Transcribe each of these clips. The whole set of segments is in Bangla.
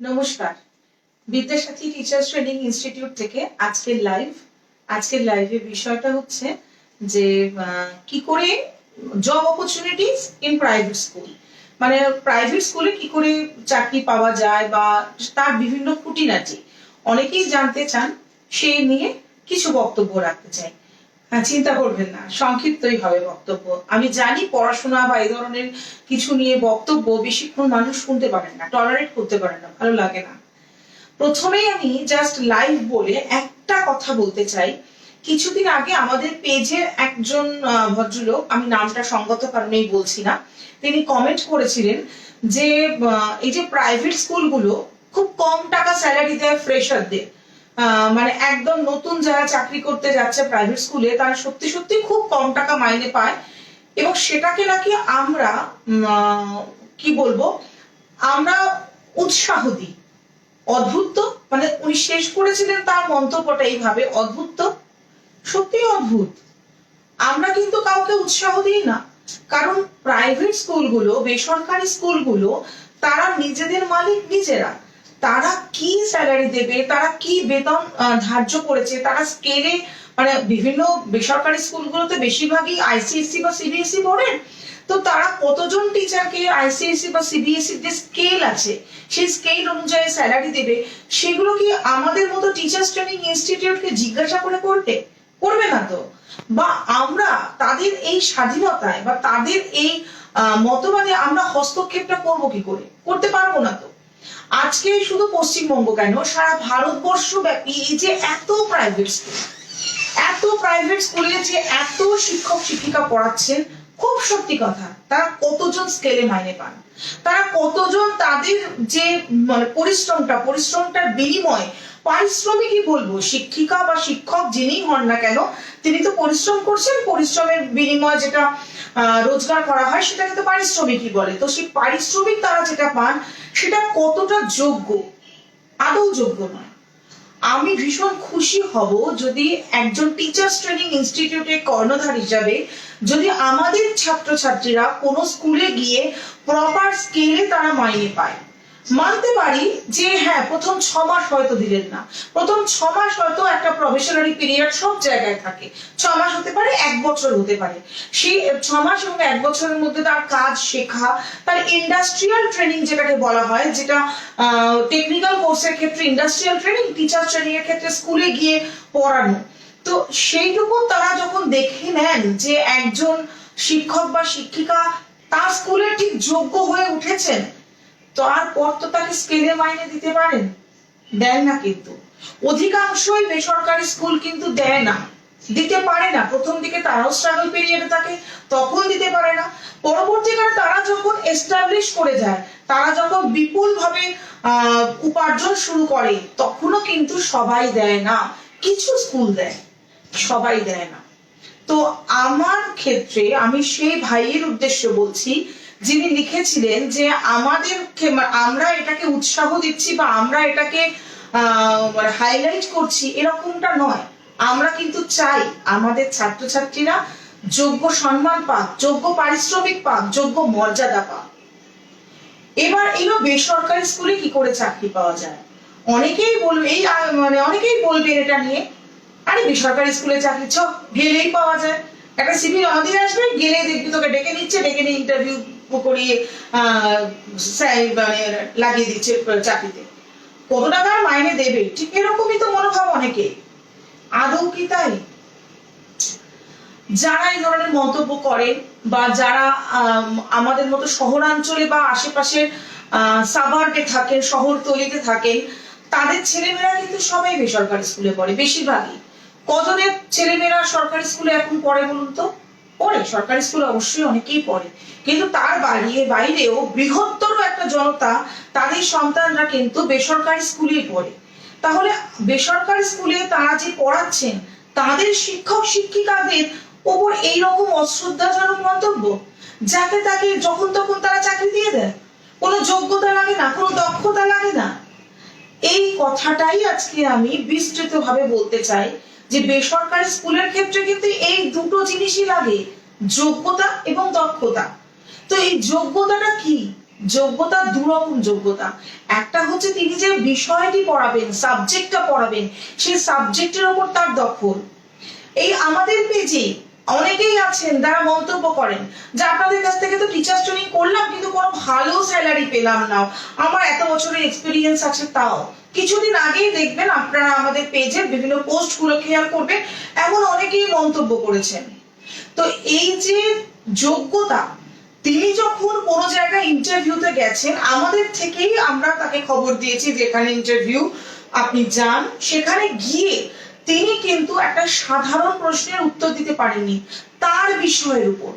নমস্কার। বিদ্যাসাথী টিচার্স ট্রেনিং ইনস্টিটিউট থেকে আজকের লাইভ আজকের লাইভের বিষয়টা হচ্ছে যে কি করে job opportunities in private school মানে প্রাইভেট স্কুলে কি করে চাকরি পাওয়া যায় বা তার বিভিন্ন খুঁটিনাটি? অনেকেই জানতে চান, সেই নিয়ে কিছু বক্তব্য রাখতে চাই। চিন্তা করবেন না, সংক্ষিপ্তই হবে বক্তব্য। আমি জানি পড়াশোনা বা এই ধরনের কিছু নিয়ে বক্তব্য বেশিক্ষণ মানুষ শুনতে পারেন না টলারেট করতে পারেন না, ভালো লাগে না। প্রথমেই আমি জাস্ট লাইভ বলে একটা কথা বলতে চাই। কিছুদিন আগে আমাদের পেজের একজন ভদ্রলোক, আমি নামটা সঙ্গত কারণেই বলছি না, তিনি কমেন্ট করেছিলেন যে এই যে প্রাইভেট স্কুলগুলো খুব কম টাকা স্যালারি দেয় ফ্রেশারদের মানে একদম নতুন যারা চাকরি করতে যাচ্ছে প্রাইভেট স্কুলে তারা সত্যি সত্যি খুব কম টাকা মাইনে পায় এবং সেটাকে নাকি আমরা কি বলব, আমরা উৎসাহ দিই অদ্ভুত? মানে উনি শেষ করেছিলেন তার মন্তব্যটা এইভাবে, অদ্ভুত? সত্যি অদ্ভুত আমরা কিন্তু কাউকে উৎসাহ দিই না কারণ প্রাইভেট স্কুলগুলো বেসরকারি স্কুলগুলো তারা নিজেদের মালিক নিজেরা তারা কি স্যালারি দেবে? তারা কি বেতন ধার্য করেছে? তারা স্কেলে মানে বিভিন্ন বেসরকারি স্কুলগুলোতে বেশিরভাগই আইসিএসসি বা সিবিএসসি পড়েন। তো তারা কতজন টিচারকে আইসিএসসি বা সিবিএসসি যে স্কেল আছে? সেই স্কেল অনুযায়ী স্যালারি দেবে। সেগুলো কি আমাদের মতো টিচার্স ট্রেনিং ইনস্টিটিউটকে জিজ্ঞাসা করে করবে করবে না তো? বা আমরা তাদের এই স্বাধীনতায় বা তাদের এই মতবাদে আমরা হস্তক্ষেপটা করব কি করে? করতে পারব না তো? আজকে শুধু পশ্চিমবঙ্গ কেন, সারা ভারতবর্ষ ব্যাপী এই যে এত প্রাইভেট স্কুল এত প্রাইভেট স্কুলে যে এত শিক্ষক শিক্ষিকা পড়াচ্ছেন, খুব সত্যি কথা, তারা কতজন স্কেলে মাইনে পান? তারা কতজন তাদের যে মানে পরিশ্রমটা, পরিশ্রমটার বিনিময় পারিশ্রমিকই বলব। শিক্ষিকা বা শিক্ষক যিনি হন না কেন, তিনি তো পরিশ্রম করছেন, পরিশ্রমের বিনিময় যেটা রোজগার করা হয় সেটাকে তো পারিশ্রমিকই বলে। তো সেই পারিশ্রমিক তারা যেটা পান, সেটা কতটা যোগ্য? আদৌ যোগ্য নয়। আমি ভীষণ খুশি হব যদি একজন টিচার্স ট্রেনিং ইনস্টিটিউটের কর্ণধার হিসাবে যদি আমাদের ছাত্রছাত্রীরা কোনো স্কুলে গিয়ে প্রপার স্কেলে তারা মাইনে পায়। মানতে পারি যে হ্যাঁ প্রথম ছ মাস হয়তো দিলেন না। প্রথম ছ মাস হয়তো একটা প্রফেশনারি পিরিয়ড সব জায়গায় থাকে। ছ মাস হতে পারে, এক বছর হতে পারে। সেই ছ মাস এবং এক বছরের মধ্যে তার কাজ শেখা, তার ইন্ডাস্ট্রিয়াল ট্রেনিং যেটাকে বলা হয়, যেটা টেকনিক্যাল কোর্সের ক্ষেত্রে ইন্ডাস্ট্রিয়াল ট্রেনিং টিচার ট্রেনিং এর ক্ষেত্রে স্কুলে গিয়ে পড়ানো। তো সেইটুকু তারা যখন দেখে নেন যে, একজন শিক্ষক বা শিক্ষিকা তার স্কুলে ঠিক যোগ্য হয়ে উঠেছেন তারপর তো তাকে স্কেলে মাইনে দিতে পারেন। দেন না কিন্তু। অধিকাংশই বেসরকারি স্কুল কিন্তু দেয় না। দিতে পারে না। প্রথম দিকে তারাও স্ট্রাগল পিরিয়ডে থাকে, তখন দিতে পারে না। পরবর্তীকালে তারা যখন এস্টাবলিশ করে যায়, তারা যখন বিপুল ভাবে উপার্জন শুরু করে, তখনও কিন্তু সবাই দেয় না। কিছু স্কুল দেয়, সবাই দেয় না। তো আমার ক্ষেত্রে আমি সেই ভাইয়ের উদ্দেশ্য বলছি যিনি লিখেছিলেন যে আমাদেরকে মানে আমরা এটাকে উৎসাহ দিচ্ছি বা আমরা এটাকে হাইলাইট করছি, এরকমটা নয়। আমরা কিন্তু চাই আমাদের ছাত্রছাত্রীরা যোগ্য সম্মান পাক, যোগ্য পারিশ্রমিক পাক, যোগ্য মর্যাদা পাক। এবার এলো বেসরকারি স্কুলে কি করে চাকরি পাওয়া যায়? অনেকেই বলবে, এই মানে অনেকেই বলবে এটা নিয়ে, আরে বেসরকারি স্কুলে চাকরি ছ গেলেই পাওয়া যায়। একটা সিভিল জমা দিয়ে আসবে, গেলেই দেখবি তোকে ডেকে নিচ্ছে, ডেকে নিয়ে ইন্টারভিউ করিয়ে মানে লাগিয়ে দিচ্ছে চাকরিতে। কত টাকার মাইনে দেবে ঠিক এরকমই তো মনোভাব অনেকে। আদৌ কি তাই? যারা এই ধরনের মন্তব্য করেন বা যারা আম, আমাদের মতো শহরাঞ্চলে বা আশেপাশের সাবার্বে থাকেন শহরতলিতে থাকেন তাদের ছেলেমেয়েরা কিন্তু সবাই বেসরকারি স্কুলে পড়ে বেশিরভাগই। কজনের ছেলেমেয়েরা সরকারি স্কুলে এখন পড়ে বলুন তো? পড়ে, সরকারি স্কুলে অবশ্যই অনেকেই পড়ে। কিন্তু তার বাইরে বাইরেও বৃহত্তর একটা জনতা তাদের সন্তানরা কিন্তু বেসরকারি স্কুলেই পড়ে। তাহলে বেসরকারি স্কুলে তারা যে পড়াচ্ছেন, তাদের শিক্ষক শিক্ষিকাদের ওপর এইরকম অশ্রদ্ধাজনক মন্তব্য? যাতে তাকে যখন তখন তারা চাকরি দিয়ে দেয়? কোনো যোগ্যতা লাগে না, কোনো দক্ষতা লাগে না? এই কথাটাই আজকে আমি বিস্তৃতভাবে বলতে চাই। যে বেসরকারি স্কুলের ক্ষেত্রে কিন্তু এই দুটো জিনিসই লাগে, যোগ্যতা এবং দক্ষতা। তো এই যোগ্যতাটা কি? যোগ্যতা দুরকম যোগ্যতা। একটা হচ্ছে তিনি যে বিষয়টি পড়াবেন, সাবজেক্টটা পড়াবেন সেই সাবজেক্টের ওপর তার দখল। এই আমাদের পেজে অনেকেই আছেন যারা মন্তব্য করেন যে, আপনাদের কাছ থেকে তো টিচার ট্রেনিং করলাম, কিন্তু কোনো ভালো স্যালারি পেলাম না। আমার এত বছরের এক্সপিরিয়েন্স আছে তাও। কিছুদিন আগেই দেখবেন আপনারা আমাদের পেজের বিভিন্ন পোস্টগুলো খেয়াল করবেন, এমন অনেকেই মন্তব্য করেছেন। তো এই যে যোগ্যতা, তিনি যখন কোনো জায়গায় ইন্টারভিউতে গেছেন, আমাদের থেকেই আমরা তাকে খবর দিয়েছি যেখানে ইন্টারভিউ আপনি যান। সেখানে গিয়ে তিনি কিন্তু একটা সাধারণ প্রশ্নের উত্তর দিতে পারেননি, তার বিষয়ের উপর।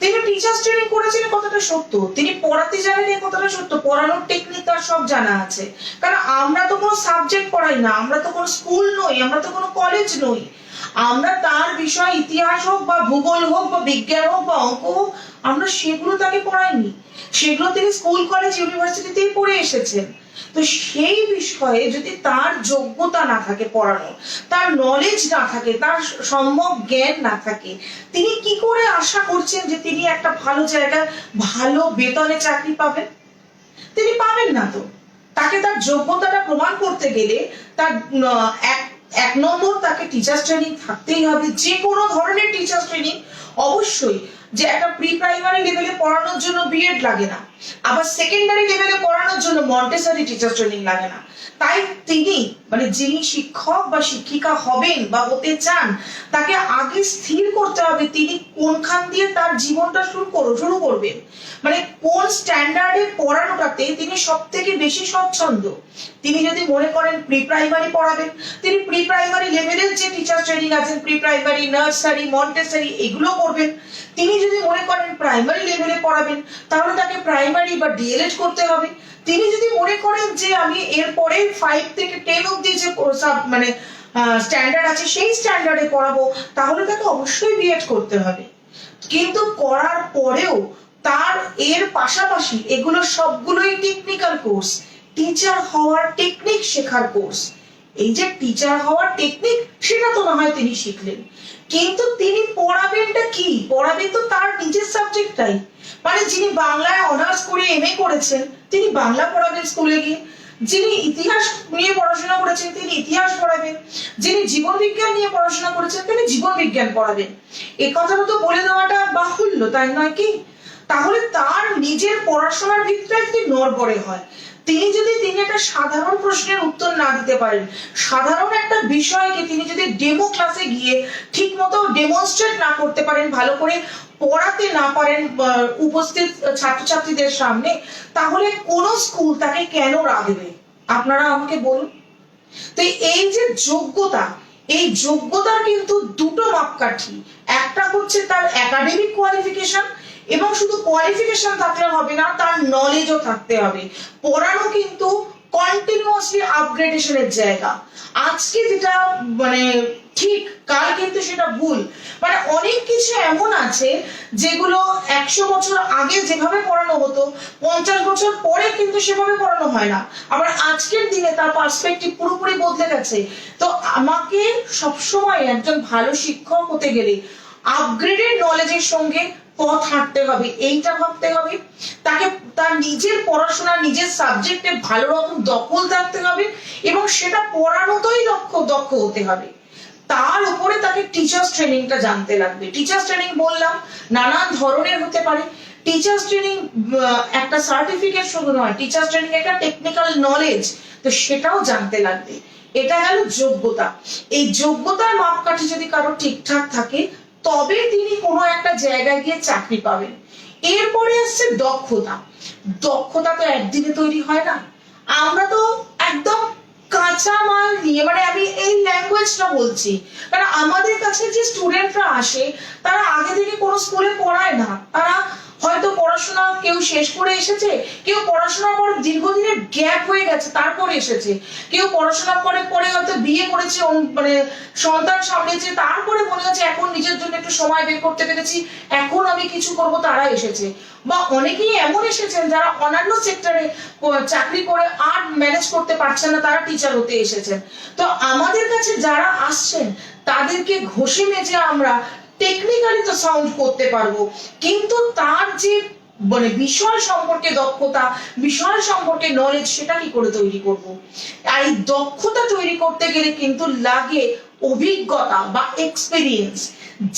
তিনি টিচার্স ট্রেনিং করেছেন এ কথাটা সত্য। তিনি পড়াতে জানেন এই কথাটা সত্য। পড়ানোর টেকনিক তার সব জানা আছে। কারণ আমরা তো কোনো সাবজেক্ট পড়াই না, আমরা তো কোনো স্কুল নই, আমরা তো কোনো কলেজ নই। আমরা তার বিষয় ইতিহাস হোক বা ভূগোল হোক বা বিজ্ঞান হোক বা অঙ্ক হোক, আমরা সেগুলো তাকে পড়াইনি। সেগুলো তিনি স্কুল কলেজ ইউনিভার্সিটিতেই পড়ে এসেছেন। তো সেই বিষয়ে যদি তার যোগ্যতা না থাকে পড়ানো তার নলেজ না থাকে, তার সম্যক জ্ঞান না থাকে, তিনি কি করে আশা করছেন যে তিনি একটা ভালো জায়গায় ভালো বেতনে চাকরি পাবেন? তিনি পাবেন না তো। তাকে তার যোগ্যতাটা প্রমাণ করতে গেলে তার এক এক নম্বর তাকে টিচার ট্রেনিং থাকতেই হবে। যে কোনো ধরনের টিচার ট্রেনিং অবশ্যই, যে একটা প্রি প্রাইমারি লেভেলে পড়ানোর জন্য বিএড লাগে না। আবার সেকেন্ডারি লেভেলে পড়ানোর জন্য মন্টেসারি টিচার ট্রেনিং লাগে না। তাই তিনি মানে যিনি শিক্ষক বা শিক্ষিকা হবেন বা হতে চান, তাকে আগে স্থির করতে হবে তিনি কোনখান দিয়ে তার জীবনটা শুরু করো, শুরু করবেন। মানে কোন স্ট্যান্ডার্ডে পড়ানোটাতে তিনি সব থেকে বেশি স্বচ্ছন্দ। তিনি যদি মনে করেন প্রি প্রাইমারি পড়াবেন, তিনি প্রি প্রাইমারি লেভেলের যে টিচার ট্রেনিং আছেন প্রি প্রাইমারি নার্সারি মন্টেসারি এগুলো করবেন। তিনি যদি মনে করেন প্রাইমারি লেভেলে পড়াবেন, তাহলে তাকে প্রাইমারি বা ডিএলএড করতে হবে। তিনি যদি মনে করেন যে আমি এরপরে ফাইভ থেকে টেন অব্দি যে মানে স্ট্যান্ডার্ড আছে, সেই স্ট্যান্ডার্ডে পড়াবো তাহলে তাকে অবশ্যই বিএড করতে হবে। কিন্তু করার পরেও তার এর পাশাপাশি এগুলো সবগুলোই টেকনিক্যাল কোর্স টিচার হওয়ার টেকনিক শেখার কোর্স এই যে টিচার হওয়ার টেকনিক সেটা তো না হয় তিনি শিখলেন। কিন্তু তিনি পড়াবেনটা কি? পড়াবেন তো তার নিজের সাবজেক্টটাই মানে যিনি বাংলায় অনার্স করে এমএ করেছেন, তিনি বাংলা পড়াবেন স্কুলে গিয়ে। যিনি ইতিহাস নিয়ে পড়াশোনা করেছেন, তিনি ইতিহাস পড়াবেন। যিনি জীবন বিজ্ঞান নিয়ে পড়াশোনা করেছেন, তিনি জীবন বিজ্ঞান পড়াবেন। এ কথাটা তো বলে দেওয়াটা বাহুল্য, তাই নয় কি? তাহলে তার নিজের পড়াশোনার ভিতরে যদি নড়বড়ে হয়। তিনি যদি, তিনি একটা সাধারণ প্রশ্নের উত্তর না দিতে পারেন, সাধারণ একটা বিষয়কে তিনি যদি ডেমো ক্লাসে গিয়ে ঠিক মতো ডেমনস্ট্রেট না করতে পারেন, ভালো করে পড়াতে না পারেন উপস্থিত ছাত্রছাত্রীদের সামনে, তাহলে কোন স্কুল তাকে কেন রাখবে আপনারা আমাকে বলুন। তো এই যে যোগ্যতা, এই যোগ্যতার কিন্তু দুটো মাপকাঠি। একটা হচ্ছে তার একাডেমিক কোয়ালিফিকেশন এবং শুধু কোয়ালিফিকেশন থাকলে হবে না, তার নলেজও থাকতে হবে। পড়ানো কিন্তু কন্টিনিউয়াসলি আপগ্রেডেশনের জায়গা। আজকে যেটা মানে ঠিক কাল কিন্তু সেটা ভুল। মানে অনেক কিছু এমন আছে যেগুলো একশো বছর আগে যেভাবে পড়ানো হতো, পঞ্চাশ বছর পরে কিন্তু সেভাবে পড়ানো হয় না। আবার আজকের দিনে তার পার্সপেক্টিভ পুরোপুরি বদলে গেছে। তো আমাকে সবসময় একজন ভালো শিক্ষক হতে গেলে আপগ্রেডেড নলেজের সঙ্গে পথ হাঁটতে হবে, এইটা ভাবতে হবে। তাকে, তার নিজের পড়াশোনা, নিজের সাবজেক্টে ভালো রকম দখল থাকতে হবে এবং সেটা পড়ানোতেই দক্ষ দক্ষ হতে হবে। তার উপরে তাকে টিচার্স ট্রেনিংটা জানতে লাগবে। টিচার্স ট্রেনিং বললাম, নানান ধরনের হতে পারে। টিচার্স ট্রেনিং একটা সার্টিফিকেট শুধু নয় টিচার্স ট্রেনিং একটা টেকনিক্যাল নলেজ তো সেটাও জানতে লাগবে। এটা গেল যোগ্যতা। এই যোগ্যতার মাপকাঠি যদি কারও ঠিকঠাক থাকে, তবে তিনি কোনো একটা জায়গায় গিয়ে চাকরি পাবেন। এরপরে আসছে দক্ষতা। দক্ষতা তো একদিনে তৈরি হয় না। আমরা তো একদম কাঁচা মাল নিয়ে মানে আমি এই ল্যাঙ্গুয়েজটা বলছি। কারণ আমাদের কাছে যে স্টুডেন্টরা আসে, তারা আগে থেকে কোনো স্কুলে পড়ায় না। তারা হয়তো পড়াশোনা কেউ শেষ করে এসেছে, কেউ পড়াশোনার পর দীর্ঘদিনের গ্যাপ হয়ে গেছে, তারপর এসেছে। কেউ পড়াশোনা করে পরে হয়তো বিয়ে করেছে মানে সন্তান সামলেছে, তারপরে মনে হচ্ছে এখন নিজের জন্য একটু সময় বের করতে পেরেছি, এখন আমি কিছু করব, তারা এসেছে। বা অনেকেই এমন এসেছেন যারা অন্যান্য সেক্টরে চাকরি করে আর ম্যানেজ করতে পারছেন না, তারা টিচার হতে এসেছেন। তো আমাদের কাছে যারা আসছেন, তাদেরকে ঘষে মেজে আমরা টেকনিক্যালি তো সাউন্ড করতে পারব, কিন্তু তার যে মানে বিষয় সম্পর্কে দক্ষতা, বিষয় সম্পর্কে নলেজ সেটা কি করে তৈরি করব? আর এই দক্ষতা তৈরি করতে গেলে কিন্তু লাগে অভিজ্ঞতা বা এক্সপিরিয়েন্স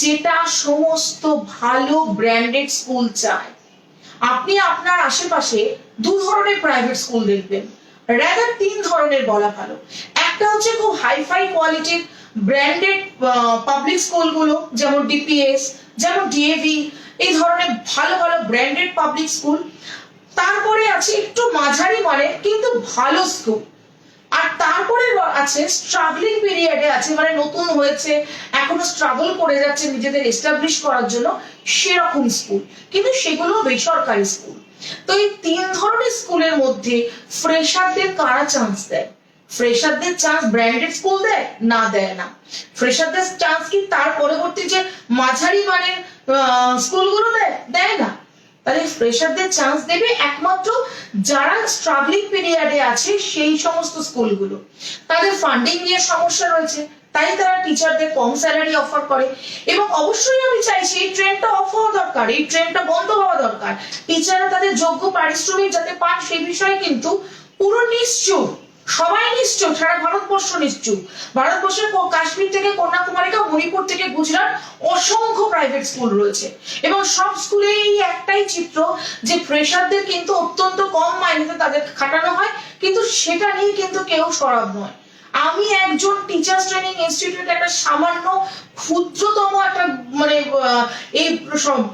যেটা সমস্ত ভালো ব্র্যান্ডেড স্কুল চায়। আপনি আপনার আশেপাশে দু ধরনের প্রাইভেট স্কুল দেখবেন রাদার তিন ধরনের বলা ভালো। একটা হচ্ছে খুব হাইফাই কোয়ালিটির ব্র্যান্ডেড পাবলিক স্কুলগুলো যেমন ডিপিএস যেমন ডিএভি এই ধরনের ভালো ভালো ব্র্যান্ডেড পাবলিক স্কুল তারপরে আছে একটু মাঝারি মানে কিন্তু ভালো স্কুল আর তারপরে আছে স্ট্রাগলিং পিরিয়ডে আছে মানে নতুন হয়েছে, এখনও স্ট্রাগল করে যাচ্ছে নিজেদের এস্টাবলিশ করার জন্য, সেরকম স্কুল কিন্তু সেগুলো বেসরকারি স্কুল তো এই তিন ধরনের স্কুলের মধ্যে ফ্রেশারদের কারা চান্স দেয়? ফ্রেশারদের চান্স ব্র্যান্ডেড স্কুল দেয়, না দেয় না। ফ্রেশারদের চান্স কি তার পরবর্তী যে মাঝারি মানের স্কুলগুলো দেয়? দেয় না। তাহলে ফ্রেশারদের চান্স দেবে একমাত্র যারা স্ট্রাগলিং পিরিয়ডে আছে সেই সমস্ত স্কুলগুলো তাদের ফান্ডিং নিয়ে সমস্যা রয়েছে, তাই তারা টিচারদের কম স্যালারি অফার করে। এবং অবশ্যই আমি চাইছি এই ট্রেনটা অফ হওয়া দরকার, এই ট্রেনটা বন্ধ হওয়া দরকার। টিচাররা তাদের যোগ্য পারিশ্রমিক যাতে পান সেই বিষয়ে কিন্তু পুরো নিশ্চুপ। সবাই নিশ্চুপ, সারা ভারতবর্ষ নিশ্চুপ। ভারতবর্ষের কাশ্মীর থেকে কন্যাকুমারিকা, মণিপুর থেকে গুজরাট অসংখ্য প্রাইভেট স্কুল রয়েছে। এবং সব স্কুলে এই একটাই চিত্র যে ফ্রেশারদের কিন্তু অত্যন্ত কম মাইনেতে তাদের খাটানো হয়, কিন্তু সেটা নিয়ে কিন্তু কেউ সরব নয়। আমি একজন টিচার্স ট্রেনিং ইনস্টিটিউট একটা সামান্য ক্ষুদ্রতম একটা মানে এই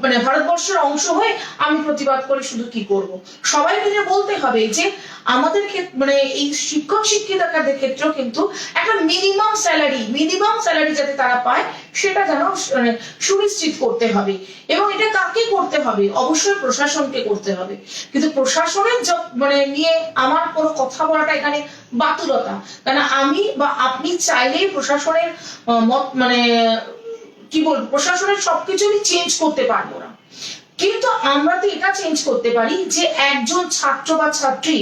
মানে ভারতবর্ষের অংশ হয়ে আমি প্রতিবাদ করে শুধু কি করব? সবাই মিলে বলতে হবে যে, আমাদের ক্ষেত্রে মানে এই শিক্ষক শিক্ষিকাদের ক্ষেত্রেও কিন্তু একটা মিনিমাম স্যালারি মিনিমাম স্যালারি যাতে তারা পায় সেটা যেন মানে সুনিশ্চিত করতে হবে। এবং এটা কাকে করতে হবে? অবশ্যই প্রশাসনকে করতে হবে। কিন্তু প্রশাসনের মানে নিয়ে আমার কোনো কথা বলাটা এখানে বাতুলতা। কারণ আমি বা আপনি চাইলেই প্রশাসনের মত মানে কি বলব, প্রশাসনের সবকিছু আমি চেঞ্জ করতে পারব না। কিন্তু আমরা তো এটা চেঞ্জ করতে পারি যে একজন ছাত্র বা ছাত্রী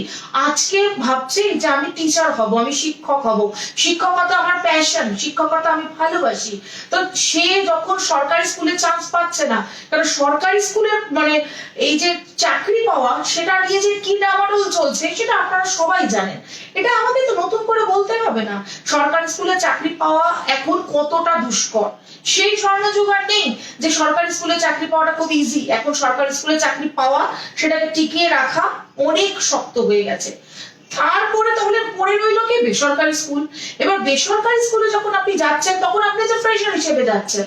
আজকে ভাবছে যে আমি টিচার হব, আমি শিক্ষক হব। শিক্ষকতা আমার প্যাশন শিক্ষকতা আমি ভালোবাসি। তো সে যখন সরকারি স্কুলে চান্স পাচ্ছে না, কারণ সরকারি স্কুলের মানে এই যে চাকরি পাওয়া, সেটা নিয়ে যে কি ডামাডোল চলছে, সেটা আপনারা সবাই জানেন। এটা আমাদের তো নতুন করে বলতে হবে না। সরকারি স্কুলে চাকরি পাওয়া এখন কতটা দুষ্কর? সেই স্বর্ণযুগ আর নেই যে সরকারি স্কুলে চাকরি পাওয়াটা খুব ইজি এখন সরকারি স্কুলে চাকরি পাওয়া, সেটাকে টিকিয়ে রাখা অনেক শক্ত হয়ে গেছে। তারপরে তাহলে পড়ে রইল কি? বেসরকারি স্কুল। এবার বেসরকারি স্কুলে যখন আপনি যাচ্ছেন, তখন আপনি যে ফ্রেশার হিসেবে যাচ্ছেন।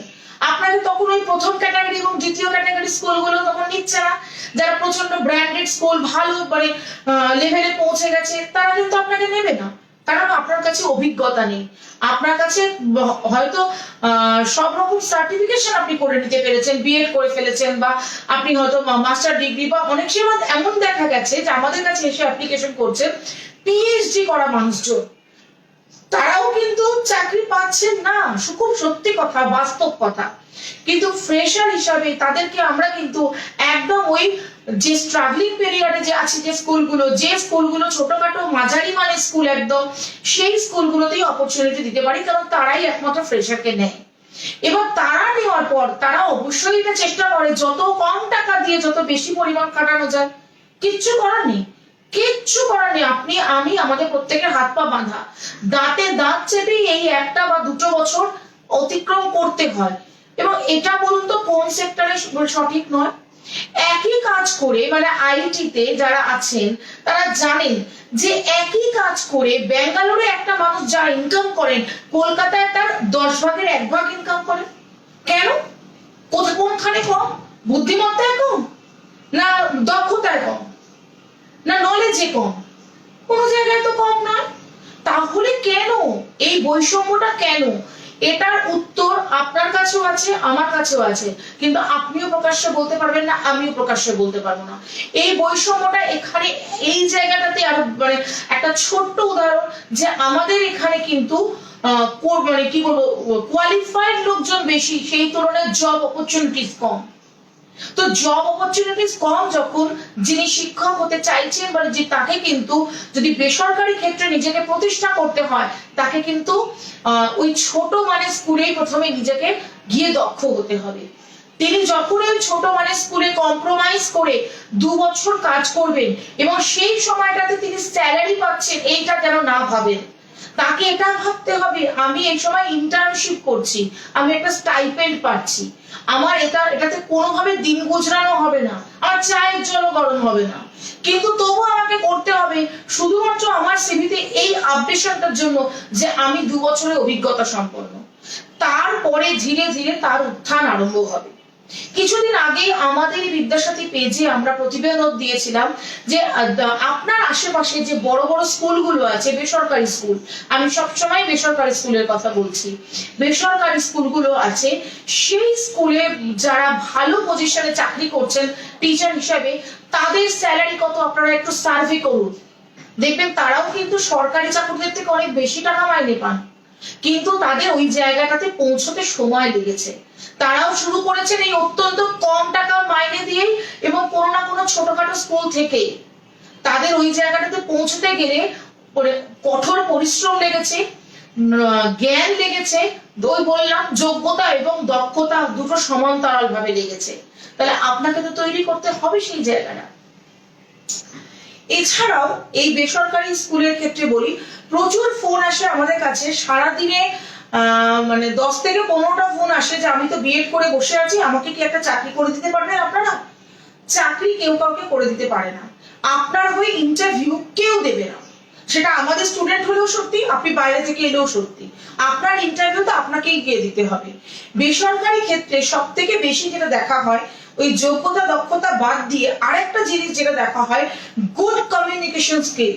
আপনাকে তখন ওই প্রথম ক্যাটাগরি এবং দ্বিতীয় ক্যাটাগরি স্কুলগুলো তখন নিচ্ছে না। যারা প্রচণ্ড ব্র্যান্ডেড স্কুল ভালো মানে লেভেলে পৌঁছে গেছে, তারা কিন্তু আপনাকে নেবে না। কারণ আপনার কাছে অভিজ্ঞতা নেই। আপনার কাছে হয়তো সব রকম সার্টিফিকেশন আপনি করে নিতে পেরেছেন বিএড করে ফেলেছেন বা আপনি হয়তো মাস্টার ডিগ্রি বা অনেক সময় এমন দেখা গেছে যে আমাদের কাছে এসে অ্যাপ্লিকেশন করছেন পিএইচডি করা মানুষজন। তারাও কিন্তু চাকরি পাচ্ছেন না। খুব সত্যি কথা, বাস্তব কথা। কিন্তু ফ্রেশার হিসাবে তাদেরকে আমরা কিন্তু একদম ওই যে স্ট্রাগলিং পিরিয়ডে যে আছে যে স্কুলগুলো যে স্কুলগুলো ছোটখাটো মাঝারি মানে স্কুল একদম, সেই স্কুলগুলোতেই অপরচুনিটি দিতে পারি, কারণ তারাই একমাত্র ফ্রেশারকে নেয়। এবার তারা নেওয়ার পর, তারা অবশ্যই এটা চেষ্টা করে, যত কম টাকা দিয়ে যত বেশি পরিমাণ কাটানো যায়, কিচ্ছু করার নেই। কিচ্ছু করার নেই আপনি, আমি, আমাদের প্রত্যেকের হাত পা বাঁধা। দাঁতে দাঁত চেপেই এই একটা বা দুটো বছর অতিক্রম করতে হয়। এবং এটা বলুন তো, কোন সেক্টরে সঠিক নয়? একই কাজ করে মানে আইটিতে যারা আছেন, তারা জানেন যে একই কাজ করে ব্যাঙ্গালোরে একটা মানুষ যা ইনকাম করেন, কলকাতায় তার দশ ভাগের এক ভাগ ইনকাম করেন। কেন? কোনখানে কম? বুদ্ধিমত্তায় কম? না দক্ষতায় কম? না নলেজে কম। কোনো জায়গায় তো কম না। তাহলে কেন? এই বৈষম্যটা কেন? এটার উত্তর আপনার কাছেও আছে, আমার কাছেও আছে। কিন্তু আপনিও প্রকাশ্যে বলতে পারবেন না, আমিও প্রকাশ্যে বলতে পারব না। এই বৈষম্যটা এখানে, এই জায়গাটাতে আরও মানে একটা ছোট্ট উদাহরণ যে আমাদের এখানে কিন্তু মানে কি বলব কোয়ালিফাইড লোকজন বেশি, সেই তুলনায় জব অপরচুনিটিস কম। তো জব অপরচুনিটিস কম যখন যিনি শিক্ষক হতে চাইছেন বা যে তাকে কিন্তু যদি বেসরকারি ক্ষেত্রে নিজেকে প্রতিষ্ঠা করতে হয়, তাকে কিন্তু ওই ছোট মানে স্কুলেই প্রথমে নিজেকে গিয়ে দক্ষ হতে হবে। তিনি যখন ওই ছোট মানে স্কুলে কম্প্রোমাইজ করে দু বছর কাজ করবেন এবং সেই সময়টাতে তিনি স্যালারি পাচ্ছেন, এইটা যেন না ভাবেন। তাকে এটা ভাবতে হবে, আমি এই সময় ইন্টার্নশিপ করছি, আমি একটা স্টাইপেন্ড পাচ্ছি। আমার এটা, এটাতে কোনোভাবে দিন গুজরানো হবে না, আমার চায়ের জলও গরম হবে না। কিন্তু তবু আমাকে করতে হবে, শুধুমাত্র আমার সিভিতে এই আপডেশনটার জন্য যে আমি দু বছরের অভিজ্ঞতা সম্পন্ন। তারপরে ধীরে ধীরে তার উত্থান আরম্ভ হবে। কিছুদিন আগে আমাদের বিদ্যাসাথী পেজে আমরা প্রতিবেদন দিয়েছিলাম যে আপনার আশেপাশে যে বড় বড় স্কুলগুলো আছে, বেসরকারি স্কুল, আমি সবসময় বেসরকারি স্কুলের কথা বলছি। বেসরকারি স্কুলগুলো আছে, সেই স্কুলে যারা ভালো পজিশনে চাকরি করছেন টিচার হিসাবে, তাদের স্যালারি কত আপনারা একটু সার্ভে করুন। দেখবেন তারাও কিন্তু সরকারি চাকরিদের থেকে অনেক বেশি টাকা মাইনে পান। কিন্তু তাদের ওই জায়গাটাতে পৌঁছতে সময় লেগেছে। তারাও শুরু করেছেন এই অত্যন্ত কম টাকা মাইনে দিয়েই এবং কোনো না কোনো ছোটখাটো স্কুল থেকে তাদের ওই জায়গাটাতে পৌঁছতে গেলে কঠোর পরিশ্রম লেগেছে জ্ঞান লেগেছে, ওই বললাম যোগ্যতা এবং দক্ষতা দুটো সমান্তরাল ভাবে লেগেছে। তাহলে আপনাকে তো তৈরি করতে হবে সেই জায়গাটা। এছাড়াও এই বেসরকারি স্কুলের ক্ষেত্রে বলি, প্রচুর ফোন আসে আমাদের কাছে। সারাদিনে মানে দশ থেকে পনেরোটা ফোন আসে যে আমি তো বিএড করে বসে আছি, আমাকে কি একটা চাকরি করে দিতে পারবেন আপনারা? চাকরি কেউ কাউকে করে দিতে পারে না। আপনার হয়ে ইন্টারভিউ কেউ দেবে না। সেটা আমাদের স্টুডেন্ট হলেও সত্যি, আপনি বাইরে থেকে এলেও সত্যি। আপনার ইন্টারভিউ তো আপনাকেই গিয়ে দিতে হবে। বেসরকারি ক্ষেত্রে সব থেকে বেশি যেটা দেখা হয় ওই যোগ্যতা, দক্ষতা বাদ দিয়ে আরেকটা জিনিস যেটা দেখা হয় good communication skill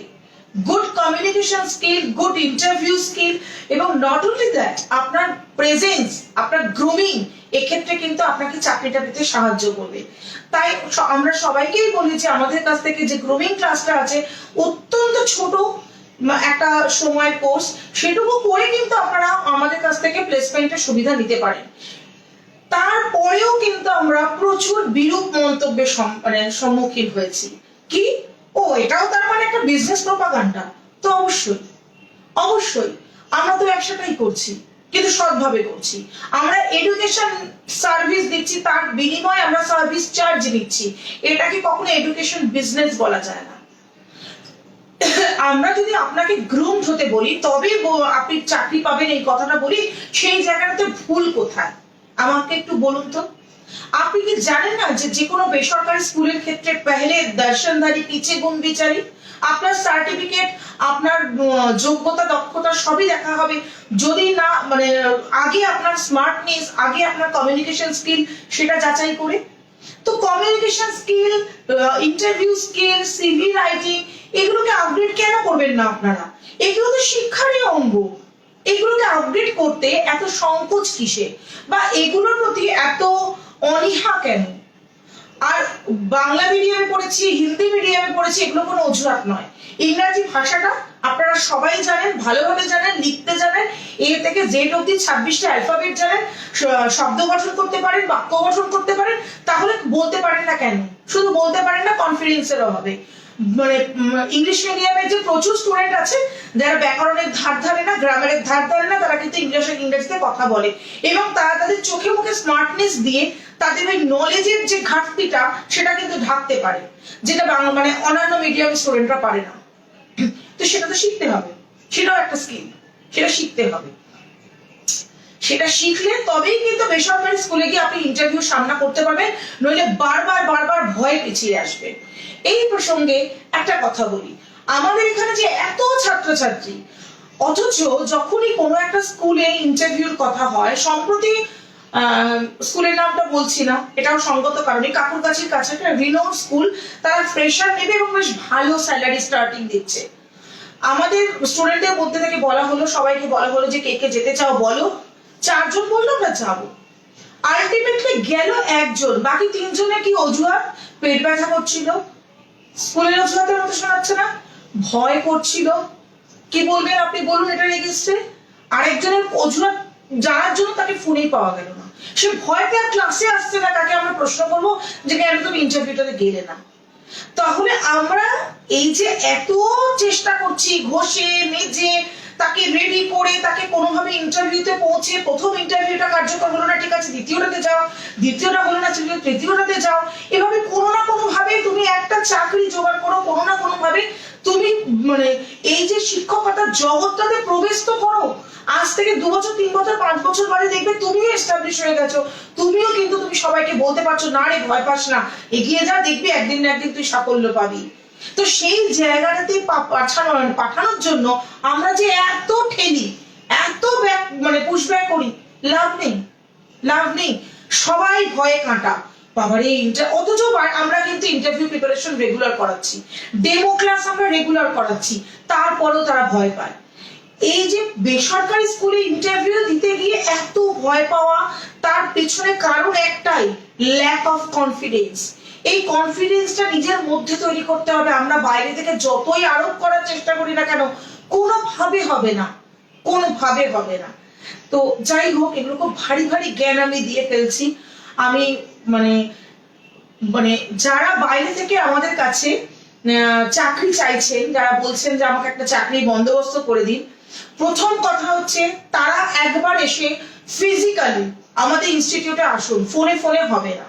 good communication skill good interview skill এবং নট অনলি দ্যাট আপনার প্রেজেন্স আপনার গ্রুমিং এক্ষেত্রে কিন্তু আপনাকে চাকরিটা পেতে সাহায্য করবে। তাই আমরা সবাইকেই বলি যে আমাদের কাছ থেকে যে গ্রুমিং ক্লাসটা আছে, অত্যন্ত ছোট একটা সময়ের কোর্স সেটুকু করে কিন্তু আপনারা আমাদের কাছ থেকে প্লেসমেন্টের সুবিধা নিতে পারেন। তারপরেও কিন্তু আমরা প্রচুর বিরূপ মন্তব্যের মানে সম্মুখীন হয়েছি। কি? ও, এটাও তার মানে একটা বিজনেস প্রপাগান্ডা তো অবশ্যই অবশ্যই, আমরা তো ব্যবসাটাই করছি, কিন্তু সৎভাবে করছি। আমরা এডুকেশন সার্ভিস দিচ্ছি, তার বিনিময়ে আমরা সার্ভিস চার্জ নিচ্ছি। এটাকে কখনো এডুকেশন বিজনেস বলা যায় না? আমরা যদি আপনাকে গ্রুমড হতে বলি তবে আপনি চাকরি পাবেন, এই কথাটা বলি, সেই জায়গাটাতে ভুল কোথায়? আমাকে একটু বলুন তো। আপনি কি জানেন না যে যে কোনো বেসরকারি স্কুলের ক্ষেত্রে পেহলে দর্শনধারী, পিছে গুণ বিচারি, আপনার সার্টিফিকেট আপনার যোগ্যতা, দক্ষতা সবই দেখা হবে। যদি না মানে আগে আপনার স্মার্টনেস আগে আপনার কমিউনিকেশন স্কিল সেটা যাচাই করে। তো communication skill interview skill CV writing এগুলোকে আপগ্রেড কেন করবেন না আপনারা? এগুলো তো শিক্ষারই অঙ্গ। এগুলোকে আপডেট করতে এত সংকোচ কিসে? বা এগুলোর প্রতি এত অনীহা কেন? আর বাংলা মিডিয়ামে পড়েছি, হিন্দি মিডিয়ামে পড়েছি, এগুলো কোনো অজুহাত নয়। ইংরাজি ভাষাটা আপনারা সবাই জানেন, ভালোভাবে জানেন, লিখতে জানেন, এ থেকে জেড অব্দি ছাব্বিশটা অ্যালফাবেট জানেন শব্দ গঠন করতে পারেন, বাক্য গঠন করতে পারেন, তাহলে বলতে পারেন না কেন? শুধু বলতে পারেন না কনফিডেন্সের অভাবে মানে ইংলিশ মিডিয়ামের যে প্রচুর স্টুডেন্ট আছে, যারা ব্যাকরণের ধার ধারে না, গ্রামারের ধার ধারে না, তারা কিন্তু ইংলিশে ইংরেজিতে কথা বলে। এবং তারা তাদের চোখে মুখে স্মার্টনেস দিয়ে তাদের ওই নলেজের যে ঘাটতিটা, সেটা কিন্তু ঢাকতে পারে। যেটা বাংলা মানে অন্যান্য মিডিয়াম স্টুডেন্টরা পারে না। তো সেটা তো শিখতে হবে। সেটাও একটা স্কিল সেটা শিখতে হবে। সেটা শিখলে তবেই কিন্তু বেসরকারি স্কুলে গিয়ে আপনি ইন্টারভিউ সামনা করতে পারবেন, নইলে বারবার বারবার ভয়ে পিছিয়ে আসবে এই প্রসঙ্গে একটা কথা বলি। আমাদের এখানে যে এত ছাত্রছাত্রী, অথচ যখনই কোনো একটা স্কুলে ইন্টারভিউর কথা হয়, সম্প্রতি স্কুলের নামটা বলছি না, এটাও সঙ্গত কারণে কাকুর কাছের কাছে একটা রিনোড স্কুল তারা ফ্রেশার নেবে এবং বেশ ভালো স্যালারি স্টার্টিং দিচ্ছে। আমাদের স্টুডেন্টদের মধ্যে থেকে বলা হলো, সবাইকে বলা হলো যে, কে কে যেতে চাও বলো। চারজন বলল, আমরা যাব। আলটিমেটলি গেল একজন, বাকি তিনজনের কি অজুহাত? পেট ব্যথা করছিল। স্কুলের অজুহাতের মতো শোনাচ্ছে না। ভয় করছিল। কি বলবেন আপনি? বলুন এটা রেগেছে আরেকজনের অজুহাত জানার জন্য তাকে ফোনেই পাওয়া গেল না। সে ভয় আর ক্লাসে আসছে না, তাকে আমরা প্রশ্ন করব যে, কেন তুমি ইন্টারভিউটাতে গেলে না? তাহলে আমরা এই যে এত চেষ্টা করছি, ঘষে, মেজে তাকে রেডি করে, তাকে কোনোভাবে ইন্টারভিউতে পৌঁছে, প্রথম ইন্টারভিউটা কার্যকর হলো না, ঠিক আছে, দ্বিতীয়টাতে যাও, দ্বিতীয়টা হলো না তৃতীয়টাতে যাও, এভাবে কোনো না কোনো ভাবে তুমি একটা চাকরি জোগাড় করো, কোনো না কোনোভাবে তুমি মানে এই যে শিক্ষকতার জগৎটাতে প্রবেশ তো করো, আজ থেকে দু বছর, তিন বছর, পাঁচ বছর বাদে দেখবে তুমিও এস্টাবলিশ হয়ে গেছো, তুমিও কিন্তু তুমি সবাইকে বলতে পারছ, না রে, ভয় পাস না, এগিয়ে যা, দেখবি একদিন না একদিন তুই সাফল্য পাবি। তো সেই জায়গাটাতে পাঠানো, পাঠানোর জন্য আমরা যে এত ঠেলি, এত ব্যাক মানে পুশব্যাক করি, লাভ নেই লাভ নেই। সবাই ভয়ে কাঁটা। বাবারে ইন্টার অথচ আমরা কিন্তু ইন্টারভিউ প্রিপারেশন রেগুলার করাচ্ছি। ডেমো ক্লাস আমরা রেগুলার করাচ্ছি। তারপরেও তারা ভয় পায়। এই যে বেসরকারি স্কুলে ইন্টারভিউ দিতে গিয়ে এত ভয় পাওয়া, তার পেছনে কারণ একটাই ল্যাক অফ কনফিডেন্স এই কনফিডেন্সটা নিজের মধ্যে তৈরি করতে হবে। আমরা বাইরে থেকে যতই আরোপ করার চেষ্টা করি না কেন, কোনোভাবে হবে না। কোনোভাবে হবে না। তো যাই হোক, এগুলো খুব ভারী ভারী জ্ঞান আমি দিয়ে ফেলছি। আমি মানে মানে যারা বাইরে থেকে আমাদের কাছে চাকরি চাইছেন, যারা বলছেন যে আমাকে একটা চাকরি বন্দোবস্ত করে দিন, প্রথম কথা হচ্ছে তারা একবার এসে ফিজিক্যালি আমাদের ইনস্টিটিউটে আসুন। ফোনে ফোনে হবে না।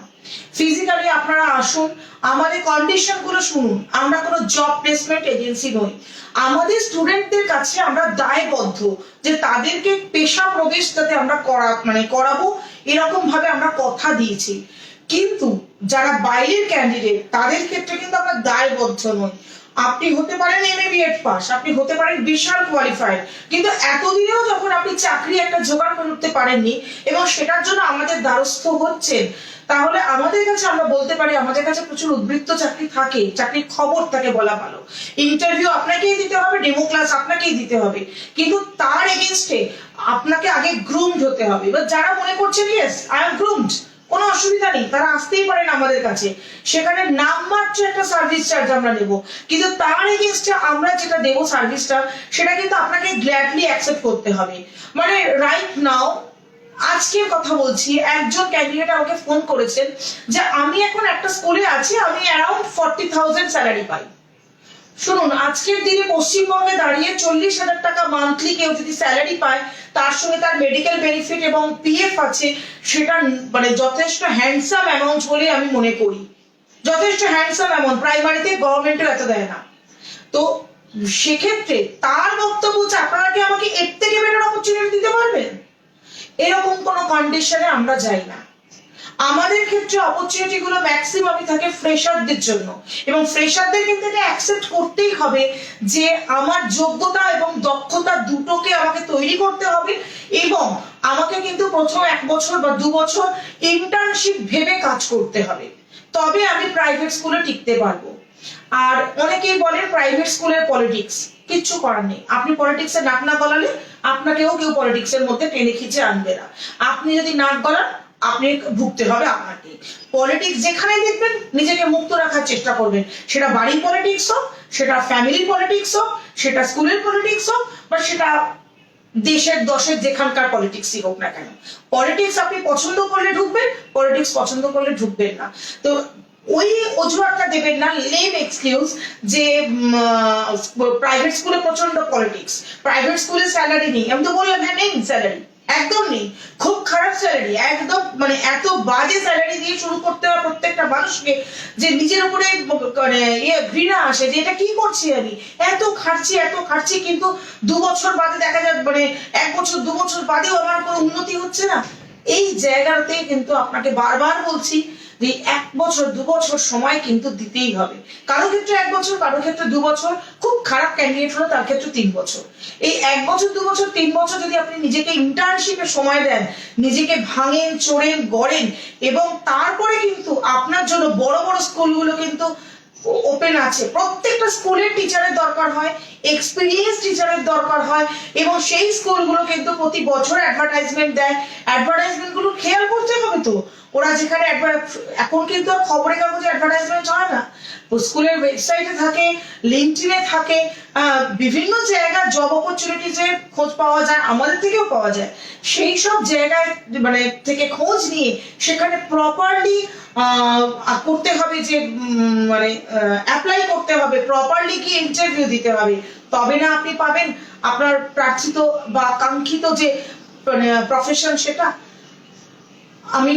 ফিজিক্যালি আপনারা আসুন, আমাদের কন্ডিশনগুলো শুনুন। আমরা কোনো জব প্লেসমেন্ট এজেন্সি নই। আমাদের স্টুডেন্টদের কাছে আমরা দায়বদ্ধ যে তাদেরকে পেশা প্রবেশ যাতে আমরা করা মানে করাবো, এরকম ভাবে আমরা কথা দিয়েছি। কিন্তু যারা বাইরের ক্যান্ডিডেট তাদের ক্ষেত্রে কিন্তু আমরা দায়বদ্ধ নই। আপনি হতে পারেন এম এ পাস আপনি হতে পারেন বিশাল কোয়ালিফাইড কিন্তু এতদিনেও যখন আপনি চাকরি একটা জোগাড় করে উঠতে পারেননি এবং সেটার জন্য আমাদের দ্বারস্থ হচ্ছেন, তাহলে আমাদের কাছে আমরা বলতে পারি, আমাদের কাছে প্রচুর উদ্বৃত্ত চাকরি থাকে, চাকরির খবর তাকে বলা ভালো। ইন্টারভিউ আপনাকেই দিতে হবে ডেমো ক্লাস আপনাকেই দিতে হবে, কিন্তু তার এগেনস্টে আপনাকে আগে গ্রুমড হতে হবে। এবার যারা মনে করছেন ইয়েস আই এম গ্রুমড কোনো অসুবিধা নেই, তারা আসতেই পারেন আমাদের কাছে। সেখানে নামমাত্র একটা সার্ভিস চার্জ আমরা নেব। কিন্তু তার এগেনস্টে আমরা যেটা দেবো সার্ভিসটা সেটা কিন্তু আপনাকে গ্ল্যাডলি অ্যাকসেপ্ট করতে হবে। মানে রাইট নাও আজকের কথা বলছি, একজন ক্যান্ডিডেট আমাকে ফোন করেছেন যে, আমি এখন একটা স্কুলে আছি, আমি অ্যারাউন্ড ফর্টি থাউজেন্ড স্যালারি পাই। শুনুন, আজকের দিনে পশ্চিমবঙ্গে দাঁড়িয়ে চল্লিশ হাজার টাকা মান্থলি কেউ যদি স্যালারি পায়, তার সঙ্গে তার মেডিকেল বেনিফিট এবং পিএফ আছে সেটা মানে যথেষ্ট হ্যান্ডসাম অ্যামাউন্ট বলে আমি মনে করি। যথেষ্ট হ্যান্ডসাম অ্যামাউন্ট প্রাইমারিতে গভর্নমেন্টও এত দেয় না। তো সেক্ষেত্রে তার বক্তব্য হচ্ছে, আপনারা কি আমাকে এর থেকে বেটার অপরচুনিটি দিতে পারবেন? এরকম কোনো কন্ডিশনে আমরা যাই না। আমাদের ক্ষেত্রে অপরচুনিটি গুলো ম্যাক্সিমামই থাকে ফ্রেশারদের জন্য। এবং ফ্রেশারদের কিন্তু এটা অ্যাকসেপ্ট করতেই হবে যে আমার যোগ্যতা এবং দক্ষতা দুটোকে আমাকে তৈরি করতে হবে এবং আমাকে কিন্তু প্রথম এক বছর বা দু বছর ইন্টার্নশিপ ভেবে কাজ করতে হবে। তবে আমি প্রাইভেট স্কুলে টিকতে পারব। আর অনেকেই বলেন প্রাইভেট স্কুলের পলিটিক্স কিচ্ছু করার নেই। আপনি পলিটিক্সে নাক না গলালে আপনাকেও কেউ পলিটিক্সের মধ্যে টেনে খিচে আনবে না। আপনি যদি নাক গলান আপনি ভুগতে হবে আপনাকে। পলিটিক্স যেখানে দেখবেন, নিজেকে মুক্ত রাখার চেষ্টা করবেন। সেটা বাড়ির পলিটিক্স হোক, সেটা ফ্যামিলির পলিটিক্স হোক, সেটা স্কুলের পলিটিক্স হোক, বা সেটা দেশের, দশের যেখানকার পলিটিক্সই হোক না কেন। পলিটিক্স আপনি পছন্দ করলে ঢুকবেন পলিটিক্স পছন্দ করলে ঢুকবেন না। তো ওই অজুহাতটা দেবেন না লেম এক্সকিউজ যে প্রাইভেট স্কুলে প্রচণ্ড পলিটিক্স প্রাইভেট স্কুলে স্যালারি নেই। আমি তো বললাম হ্যাঁ নেই স্যালারি একদম নেই। খুব খারাপ স্যালারি একদম মানে এত বাজে স্যালারি দিয়ে শুরু করতে হয় প্রত্যেকটা মানুষকে যে নিজের উপরে মানে ইয়ে ঘৃণা আসে যে এটা কি করছি আমি? এত খাটছি এত খাটছি কিন্তু দু বছর বাদে দেখা যাক মানে এক বছর, দু বছর বাদেও আমার কোনো উন্নতি হচ্ছে না? এই জায়গাতে কিন্তু আপনাকে বারবার বলছি যে এক বছর, দু বছর সময় কিন্তু দিতেই হবে। কারও ক্ষেত্রে এক বছর, কারও ক্ষেত্রে দু বছর। খুব খারাপ ক্যান্ডিডেট হলো তার ক্ষেত্রে তিন বছর। এই এক বছর, দু বছর, তিন বছর যদি আপনি নিজেকে ইন্টার্নশিপে সময় দেন, নিজেকে ভাঙেন চড়েন গড়েন এবং তারপরে কিন্তু আপনার জন্য বড় বড় স্কুলগুলো কিন্তু ওপেন আছে। প্রত্যেকটা স্কুলের টিচারের দরকার হয় এক্সপিরিয়েন্স টিচারের দরকার হয়, এবং সেই স্কুলগুলো কিন্তু প্রতি বছর অ্যাডভার্টাইজমেন্ট দেয়। অ্যাডভার্টাইজমেন্টগুলো খেয়াল করতে হবে তো। ওরা যেখানে এখন কিন্তু আর খবরের কাগজে অ্যাডভার্টাইজমেন্ট হয় না। স্কুলের ওয়েবসাইটে থাকে লিঙ্কডিনে থাকে বিভিন্ন জায়গায় জব অপরচুনিটিজের খোঁজ পাওয়া যায়, আমাদের থেকেও পাওয়া যায়। সেই সব জায়গায় মানে থেকে খোঁজ নিয়ে সেখানে প্রপারলি করতে হবে যে মানে অ্যাপ্লাই করতে হবে প্রপারলি কি ইন্টারভিউ দিতে হবে। তবে না আপনি পাবেন। আপনার প্রার্থিত বা কাঙ্ক্ষিত যে প্রফেশন সেটা আমি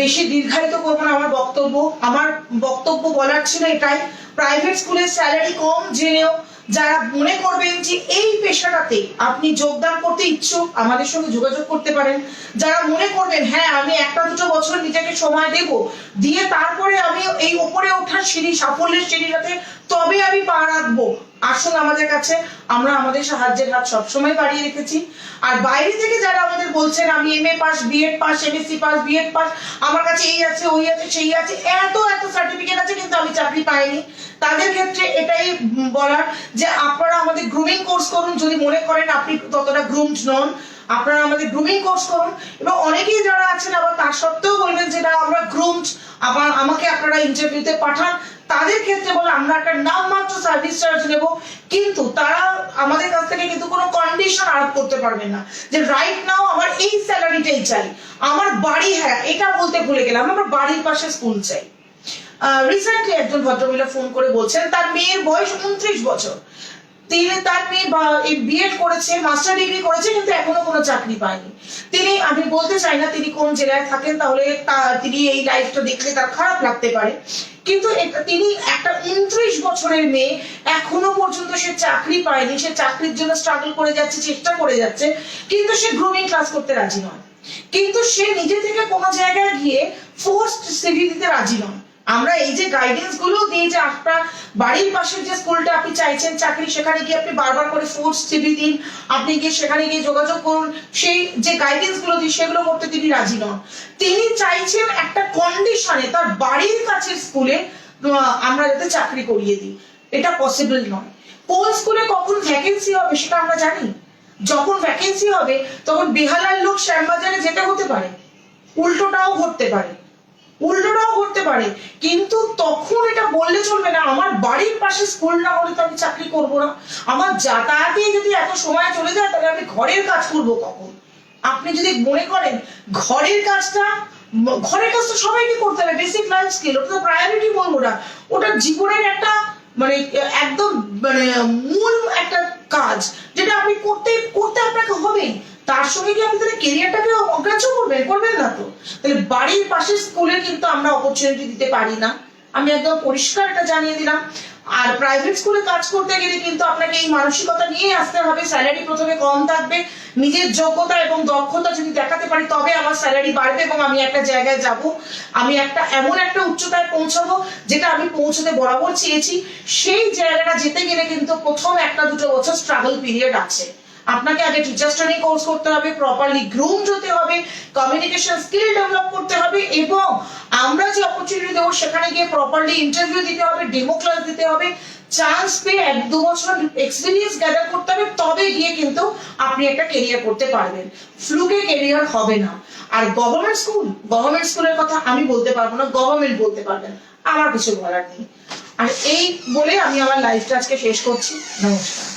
বেশি দীর্ঘায়িত করব না, আমার বক্তব্য আমার বক্তব্য বলার ছিল এটাই। প্রাইভেট স্কুলের স্যালারি কম, জেনেও যারা মনে করবেন যে এই পেশাটাতে আপনি যোগদান করতে ইচ্ছুক, আমাদের সঙ্গে যোগাযোগ করতে পারেন। যারা মনে করবেন হ্যাঁ আমি একটা দুটো বছর নিজেকে সময় দেব, দিয়ে তারপরে আমি এই উপরে ওঠার সিঁড়ি, সাফল্যের সিঁড়িটাতে তবে আমি পা রাখব। আসুন আমাদের কাছে, আমরা আমাদের সাহায্যের হাত সবসময় বাড়িয়ে রেখেছি। আর বাইরে থেকে যারা আমাদের বলছেন, আমি M A pass B Ed pass MSc pass B Ed pass, আমার কাছে এই আছে, ওই আছে, সেই আছে, এত এত সার্টিফিকেট আছে, কিন্তু আমি চাকরি পাইনি। তাদের ক্ষেত্রে এটাই বলার যে আপনারা আমাদের গ্রুমিং কোর্স করুন, যদি মনে করেন আপনি ততটা গ্রুমড নন আপনারা আমাদের গ্রুমিং কোর্স করুন। এবং অনেকেই যারা আছেন, আবার তার সত্ত্বেও বলবেন যে, না, আমরা গ্রুমড আবার আমাকে আপনারা ইন্টারভিউতে পাঠান। তাদের ক্ষেত্রে বলে, আমরা একটা নামমাত্র সার্ভিস চার্জ নেব। কিন্তু তারা আমাদের কাছ থেকে কিন্তু কোনো কন্ডিশন আরোপ করতে পারবেন না যে রাইট নাও আমার এই স্যালারিটাই চাই। আমার বাড়ি হ্যাঁ এটা বলতে ভুলে গেলাম, আমার বাড়ির পাশে স্কুল চাই। রিসেন্টলি একজন ভদ্রমহিলা ফোন করে বলছেন, তার মেয়ের বয়স উনত্রিশ বছর। তিনি তার মেয়ে বিএড করেছে মাস্টার ডিগ্রি করেছে, কিন্তু এখনও কোনো চাকরি পায়নি। তিনি, আমি বলতে চাই না তিনি কোন জেলায় থাকেন, তাহলে তিনি এই লাইফটা দেখলে তার খারাপ লাগতে পারে। কিন্তু তিনি একটা উনত্রিশ বছরের মেয়ে, এখনও পর্যন্ত সে চাকরি পায়নি, সে চাকরির জন্য স্ট্রাগল করে যাচ্ছে, চেষ্টা করে যাচ্ছে, কিন্তু সে গ্রুমিং ক্লাস করতে রাজি নয়। কিন্তু সে নিজে থেকে কোনো জায়গায় গিয়ে ফোর্সড সিভি দিতে রাজি নয়। আমরা এই যে গাইডেন্সগুলো দিই যে আপনার বাড়ির পাশের যে স্কুলটা আপনি চাইছেন, চাকরি সেখানে গিয়ে আপনি বারবার করে ফোর্স সিভি দিন, আপনি গিয়ে সেখানে গিয়ে যোগাযোগ করুন। সেই যে গাইডেন্সগুলো দিই সেগুলো করতে তিনি রাজি নন। তিনি চাইছেন একটা কন্ডিশনে তার বাড়ির কাছের স্কুলে আমরা যাতে চাকরি করিয়ে দিই। এটা পসিবল নয়। কোন স্কুলে কখন ভ্যাকেন্সি হবে সেটা আমরা জানি? যখন ভ্যাকেন্সি হবে, তখন বেহালার লোক শ্যামবাজারে যেতে হতে পারে। উল্টোটাও ঘটতে পারে। উল্টোটাও করতে পারে। কিন্তু তখন এটা বললে চলবে না। আমার বাড়ির পাশে স্কুল না হলে তো আমি চাকরি করব না। আমার যাতায়াতে যদি এত সময় চলে যায়, তাহলে আমি ঘরের কাজ করব কখন? আপনি যদি মনে করেন, ঘরের কাজটা, ঘরের কাজ তো সবাইকে করতে হবে। বেসিক লাইফ স্কিল ওটা তো প্রায়োরিটি বলব না। ওটা জীবনের একটা মানে একদম মানে মূল একটা কাজ। যেটা আপনি করতে করতে আপনাকে হবেই। তার সঙ্গে কি আপনি তাহলে কেরিয়ারটাকে অগ্রাহ্য করবেন? করবেন না তো। তাহলে বাড়ির পাশে স্কুলে কিন্তু আমরা অপরচুনিটি দিতে পারি না। আমি একদম পরিষ্কার এটা জানিয়ে দিলাম। আর প্রাইভেট স্কুলে কাজ করতে গেলে কিন্তু আপনাকে এই মানসিকতা নিয়ে আসতে হবে। স্যালারি প্রথমে কম থাকবে। নিজের যোগ্যতা এবং দক্ষতা যদি দেখাতে পারি, তবে আমার স্যালারি বাড়বে এবং আমি একটা জায়গায় যাব। আমি একটা, এমন একটা উচ্চতায় পৌঁছাবো যেটা আমি পৌঁছতে বরাবর চেয়েছি। সেই জায়গাটা যেতে গেলে কিন্তু প্রথম একটা দুটো বছর স্ট্রাগল পিরিয়ড আছে। আপনাকে আগে টিচার্স ট্রেনিং কোর্স করতে হবে প্রপারলি গ্রুমড হতে হবে কমিউনিকেশন স্কিল ডেভেলপ করতে হবে এবং আমরা যে অপরচুনিটি দেবো সেখানে গিয়ে প্রপারলি ইন্টারভিউ দিতে হবে ডেমো ক্লাস দিতে হবে চান্স পেয়ে এক দু বছর এক্সপিরিয়েন্স গ্যাদার করতে হবে, তবে গিয়ে কিন্তু আপনি একটা কেরিয়ার করতে পারবেন। ফ্লুকে কেরিয়ার হবে না। আর গভর্নমেন্ট স্কুল গভর্নমেন্ট স্কুলের কথা আমি বলতে পারব না গভর্নমেন্ট বলতে পারবেন, আমার কিছু বলার নেই। আর এই বলে আমি আমার লাইফটা আজকে শেষ করছি। নমস্কার।